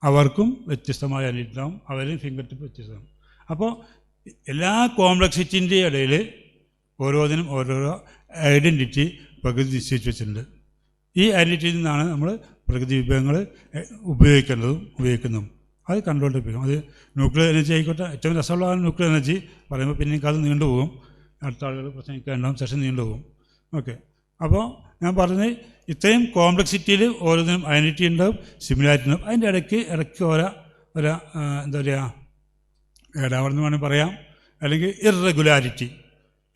അവർക്കും വ്യത്യസ്തമായ അനുഭവം ഉണ്ടാവും അവരും ഫിംഗർ ടിപ്പ് വ്യത്യസ്തമാണ് അപ്പോൾ എല്ലാ കോംപ്ലക്സിറ്റിന്റെ ഇടയിൽ ഓരോന്നിനും ഓരോരോ ഐഡന്റിറ്റി പ്രകൃതി നിശ്ചയിച്ച് വെച്ചിട്ടുണ്ട്. ഈ ഐഡന്റിറ്റിയിൽ നിന്നാണ് നമ്മൾ പ്രകൃതി വിഭവങ്ങൾ ഉപയോഗിക്കേണ്ടതും ഉപയോഗിക്കുന്നതും അത് കൺട്രോൾ അത് ന്യൂക്ലിയർ എനർജി ആയിക്കോട്ടെ ഏറ്റവും രസമുള്ളതാണ് ന്യൂക്ലിയർ എനർജി പറയുമ്പോൾ പിന്നെയും കാലം നീണ്ടുപോകും. അടുത്ത ആളുകൾ പ്രസംഗിക്കാനുണ്ടാവും സെഷൻ നീണ്ടുപോകും. ഓക്കെ അപ്പോൾ ഞാൻ പറഞ്ഞത് ഇത്രയും കോംപ്ലക്സിറ്റിയിൽ ഓരോന്നിനും ഐഡന്റിറ്റി ഉണ്ടാവും സിമിലാരിറ്റി ഉണ്ടാവും. അതിന്റെ ഇടയ്ക്ക് ഇടയ്ക്ക് ഓരോ ഒരു എന്താ പറയുക ഏടാവണമെന്ന് വേണമെങ്കിൽ പറയാം. അല്ലെങ്കിൽ ഇറഗുലാരിറ്റി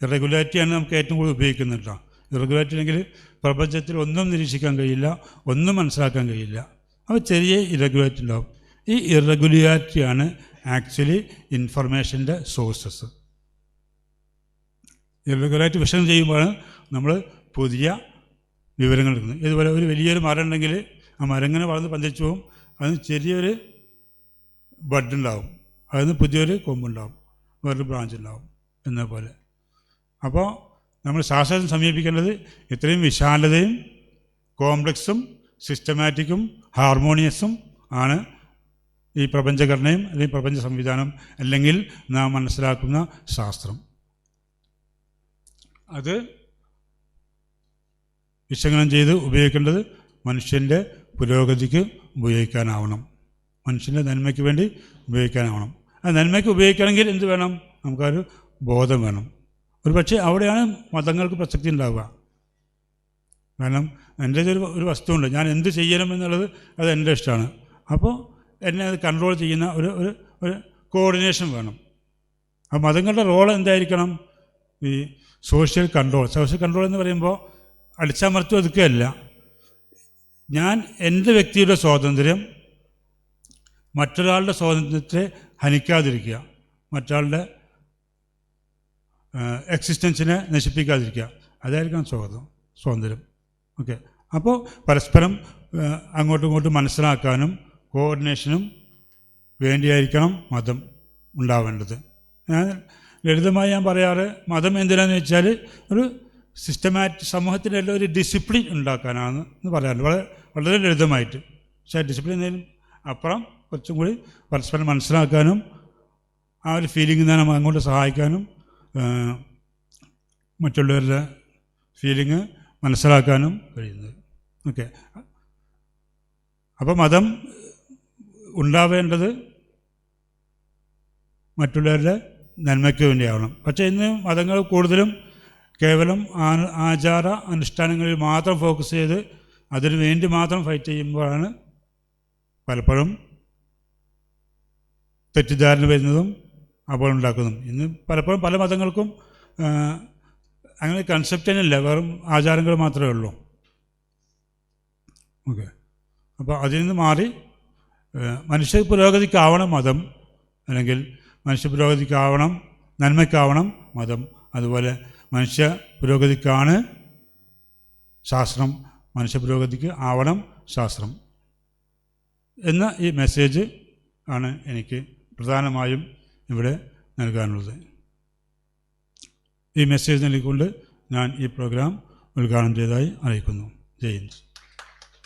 ഇറഗുലാരിറ്റിയാണ് നമുക്ക് ഏറ്റവും കൂടുതൽ ഉപയോഗിക്കുന്നത് കേട്ടോ ഇറഗുലാരിറ്റി അല്ലെങ്കിൽ പ്രപഞ്ചത്തിൽ ഒന്നും നിരീക്ഷിക്കാൻ കഴിയില്ല ഒന്നും മനസ്സിലാക്കാൻ കഴിയില്ല. അപ്പോൾ ചെറിയ ഇറഗുലാരിറ്റി ഉണ്ടാവും. ഈ ഇറഗുലാരിറ്റിയാണ് ആക്ച്വലി ഇൻഫർമേഷന്റെ സോഴ്സസ് ഇറഗുലാരിറ്റി വിഷയം ചെയ്യുമ്പോഴാണ് നമ്മൾ പുതിയ വിവരങ്ങൾ എടുക്കുന്നത് ഇതുപോലെ ഒരു വലിയൊരു മരം ഉണ്ടെങ്കിൽ ആ മരം ഇങ്ങനെ വളർന്ന് പന്തലിച്ച് പോകും. അതിന് ചെറിയൊരു ബഡ് ഉണ്ടാവും. അതിന് പുതിയൊരു കൊമ്പുണ്ടാവും. വേറൊരു ബ്രാഞ്ച് ഉണ്ടാവും എന്ന പോലെ. അപ്പോൾ നമ്മൾ ശാസ്ത്രം സമീപിക്കേണ്ടത് ഇത്രയും വിശാലതയും കോംപ്ലക്സും സിസ്റ്റമാറ്റിക്കും ഹാർമോണിയസും ആണ് ഈ പ്രപഞ്ചഘടനയും അല്ലെങ്കിൽ പ്രപഞ്ച സംവിധാനം അല്ലെങ്കിൽ നാം മനസ്സിലാക്കുന്ന ശാസ്ത്രം. അത് വിശകലനം ചെയ്ത് ഉപയോഗിക്കേണ്ടത് മനുഷ്യന്റെ പുരോഗതിക്ക് ഉപയോഗിക്കാനാവണം. മനുഷ്യന്റെ നന്മയ്ക്ക് വേണ്ടി ഉപയോഗിക്കാനാവണം. ആ നന്മയ്ക്ക് ഉപയോഗിക്കണമെങ്കിൽ എന്ത് വേണം? നമുക്കൊരു ബോധം വേണം. ഒരു പക്ഷേ അവിടെയാണ് മതങ്ങൾക്ക് പ്രസക്തി ഉണ്ടാവുക. കാരണം എന്റെ ഒരു ഒരു വസ്തുണ്ട് ഞാൻ എന്ത് ചെയ്യണം എന്നുള്ളത് അത് എന്റെ ഇഷ്ടമാണ്. അപ്പോൾ എന്നെ അത് കൺട്രോൾ ചെയ്യുന്ന ഒരു ഒരു ഒരു കോർഡിനേഷൻ വേണം. ആ മതങ്ങളുടെ റോൾ എന്തായിരിക്കണം? ഈ സോഷ്യൽ കൺട്രോൾ സോഷ്യൽ കൺട്രോൾ എന്ന് പറയുമ്പോൾ അടിച്ചമർത്തി ഒതുക്കുകയല്ല. ഞാൻ എന്റെ വ്യക്തിയുടെ സ്വാതന്ത്ര്യം മറ്റൊരാളുടെ സ്വാതന്ത്ര്യത്തെ ഹനിക്കാതിരിക്കുക മറ്റൊരാളുടെ എക്സിസ്റ്റൻസിനെ നശിപ്പിക്കാതിരിക്കുക. അതായിരിക്കണം സ്വാഗതം സ്വാതന്ത്ര്യം. ഓക്കെ. അപ്പോൾ പരസ്പരം അങ്ങോട്ടും ഇങ്ങോട്ടും മനസ്സിലാക്കാനും കോർഡിനേഷനും വേണ്ടിയായിരിക്കണം മതം ഉണ്ടാവേണ്ടത്. ഞാൻ ലളിതമായി ഞാൻ പറയാറ് മതം എന്തിനാന്ന് വെച്ചാൽ ഒരു സിസ്റ്റമാറ്റിക് സമൂഹത്തിന്റെ എല്ലാം ഒരു ഡിസിപ്ലിൻ ഉണ്ടാക്കാനാണ് എന്ന് പറയാറുണ്ട്. വളരെ വളരെ ലളിതമായിട്ട്. പക്ഷേ ഡിസിപ്ലിൻ അപ്പുറം കുറച്ചും കൂടി പരസ്പരം മനസ്സിലാക്കാനും ആ ഒരു ഫീലിംഗ് തന്നെ അങ്ങോട്ട് സഹായിക്കാനും മറ്റുള്ളവരുടെ ഫീലിംഗ് മനസ്സിലാക്കാനും കഴിയുന്നത്. ഓക്കെ. അപ്പോൾ മതം ഉണ്ടാവേണ്ടത് മറ്റുള്ളവരുടെ നന്മയ്ക്ക് വേണ്ടിയാവണം. പക്ഷേ ഇന്ന് മതങ്ങൾ കൂടുതലും കേവലം ആചാര അനുഷ്ഠാനങ്ങളിൽ മാത്രം ഫോക്കസ് ചെയ്ത് അതിനു വേണ്ടി മാത്രം ഫൈറ്റ് ചെയ്യുമ്പോഴാണ് പലപ്പോഴും തെറ്റിദ്ധാരണ വരുന്നതും അപ്പോൾ ഉണ്ടാക്കുന്നതും. ഇന്ന് പലപ്പോഴും പല മതങ്ങൾക്കും അങ്ങനെ കൺസെപ്റ്റ് തന്നെയല്ല വെറും ആചാരങ്ങൾ മാത്രമേ ഉള്ളൂ. ഓക്കെ. അപ്പോൾ അതിൽ നിന്ന് മാറി മനുഷ്യ പുരോഗതിക്കാവണം മതം അല്ലെങ്കിൽ മനുഷ്യ പുരോഗതിക്കാവണം നന്മയ്ക്കാവണം മതം. അതുപോലെ മനുഷ്യ പുരോഗതിക്കാണ് ശാസ്ത്രം. മനുഷ്യ പുരോഗതിക്ക് ആവണം ശാസ്ത്രം. എന്ന ഈ മെസ്സേജ് ആണ് എനിക്ക് പ്രധാനമായും ഇവിടെ നൽകാനുള്ളത്. ഈ മെസ്സേജ് നൽകിക്കൊണ്ട് ഞാൻ ഈ പ്രോഗ്രാം ഉദ്ഘാടനം ചെയ്തതായി അറിയിക്കുന്നു. ജയ്